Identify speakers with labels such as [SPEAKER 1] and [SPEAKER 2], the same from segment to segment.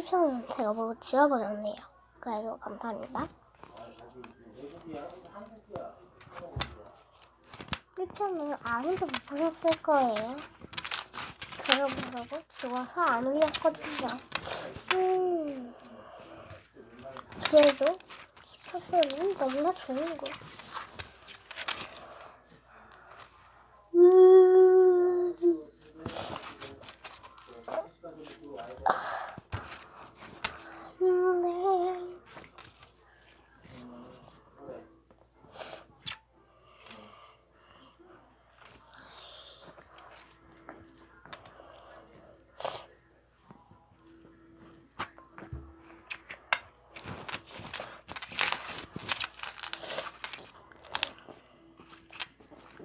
[SPEAKER 1] 1편은 제가 모두 지워버렸네요. 그래도 감사합니다. 1편은 아무도 못 보셨을 거예요. 들어보라고 지워서 안 올렸거든요. 음. 그래도 키퍼스는 너무나 좋은 거. 음. 음, 네.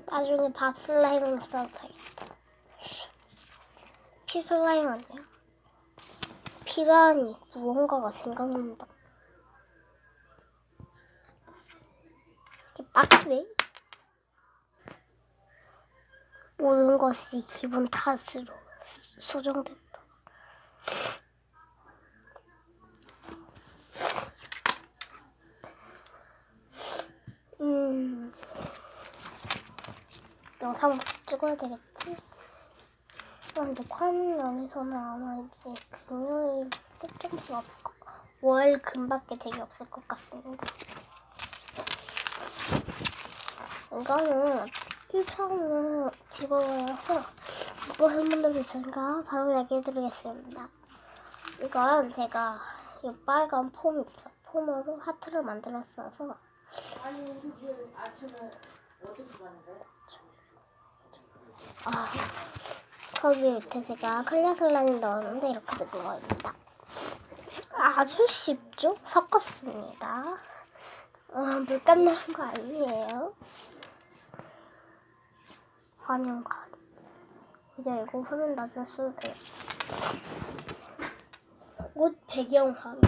[SPEAKER 1] 나중에 밥 슬라임을 써도 되겠다. 피 슬라임 아니야? 피라니 무언가가 생각난다. 빡세? 모든 것이 기분 탓으로 수- 수정된다. 음. 영상 찍어야 되겠지? 아, 녹화하는 날에서는 아마 이제 금요일 끝점수 없을 것, 월 금밖에 되게 없을 것 같습니다. 이거는 1편은 집어서 못 보신 분들이 있으니까 바로 얘기해 드리겠습니다. 이건 제가 이 빨간 폼 있어. 폼으로 하트를 만들었어서
[SPEAKER 2] 아니 우리 그 아침에 어디서 가는데?
[SPEAKER 1] 아, 거기 밑에 제가 클리어 슬라임 넣었는데 이렇게 된 거입니다. 아주 쉽죠? 섞었습니다. 아, 물감 나는 거 아니에요. 화면 가. 이제 이거 화면 나중에 써도 돼요. 옷 배경 화면.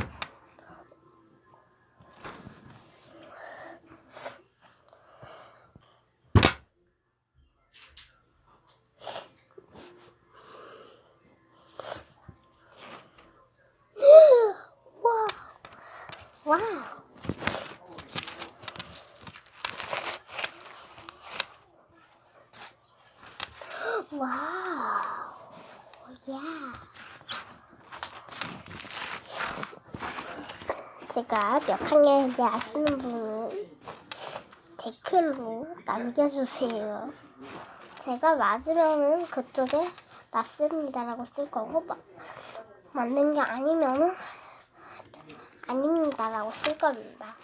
[SPEAKER 1] 와, 와우. 와우. 야. 제가 몇 학년인지 아시는 분은 댓글로 남겨주세요. 제가 맞으면은 그쪽에 맞습니다라고 쓸 거고 마- 맞는 게 아니면은 아닙니다라고 쓸 겁니다.